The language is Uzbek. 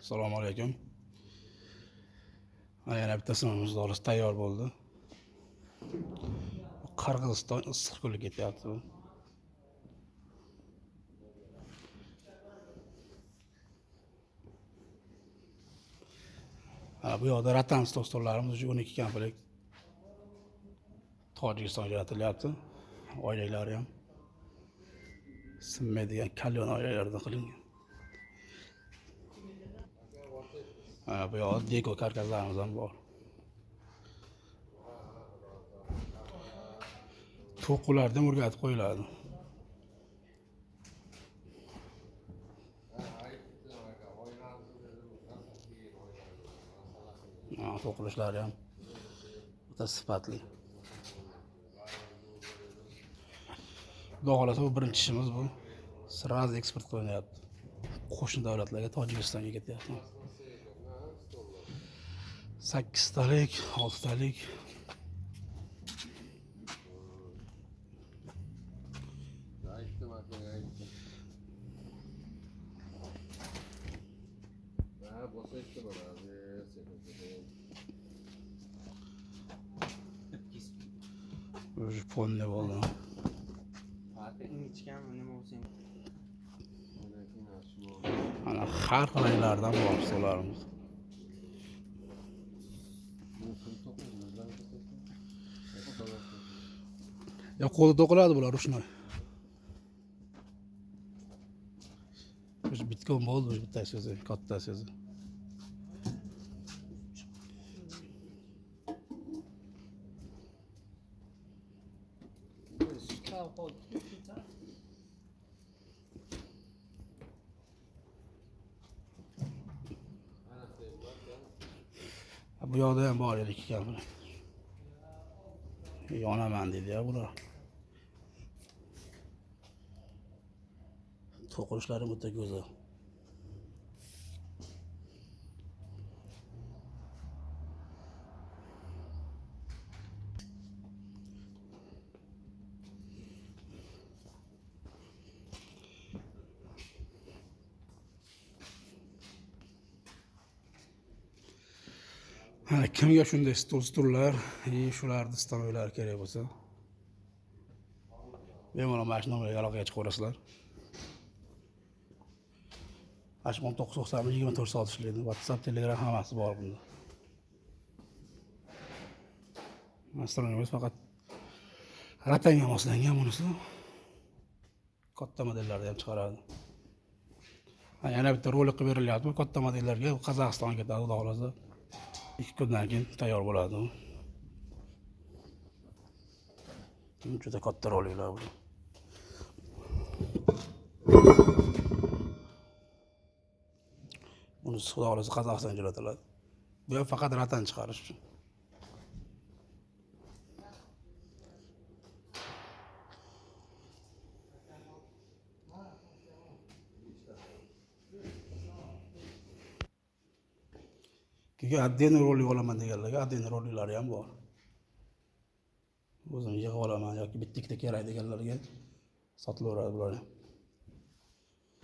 assalomu alaykum yana bitta simimiz dorisi tayyor bo'ldi qirg'iziston issiq kunlik ketyapti bu yoqda ratan dostlarimiz uchun o'n ikki kamplik tojikistonga jo'natilyapti oilalari ham sinmaydigan kalyon oilalardan qilingan Ha, bu deko karkaslarimiz ham bor to'qqilardan o'rgatib qo'yiladi Ha, to'qilishlari ham o'ta sifatli xudo xohlasa bu birinchi ishimiz bu сразу eksport qilinyapti qo'shni davlatlarga tojikistonga ketyapti 8 talik, 6 talik. Böyle ponle valla. Hani her kaylardan var sularımız. yo qo'lda to'qiladi bular ручной уже bitkon bo'ldi уже bittasi o'zi kattasi o'zi bu yoqda ham bor edi ikki kampir Yonaman deydi ya bular to'qilishlari bitta go'zal kimga shunday stol stullar? И shularni istamoqlari kerak bo'lsa. Bemalol mana shu nomerga aloqaga chiqib ko'rasizlar mana shu o'n to'qqiz to'qson bir yigirma to'rt soat ishlaydi. Whatsapp telegram hammasi bor bunda. Nastroyimiz faqat ratanga moslangan bunisi. Katta modellarni ham chiqaradi. Ha, yana bitta rolik qilib berilyapti. Katta modellarga qozog'istonga ketadi xudo xohlasa. Ikki kundan keyin tayyor bo'ladi. Juda katta roliklar bu buni xudo xohlasa qozog'istonga jo'natiladi. Bu ham faqat ratan chiqarish uchun. Keyin отдельный rolik olaman deganlarga отдельный roliklari ham bor. O'zim yig'ib olaman yoki bitta ikkita kerak deganlarga sotilaveradi bular ham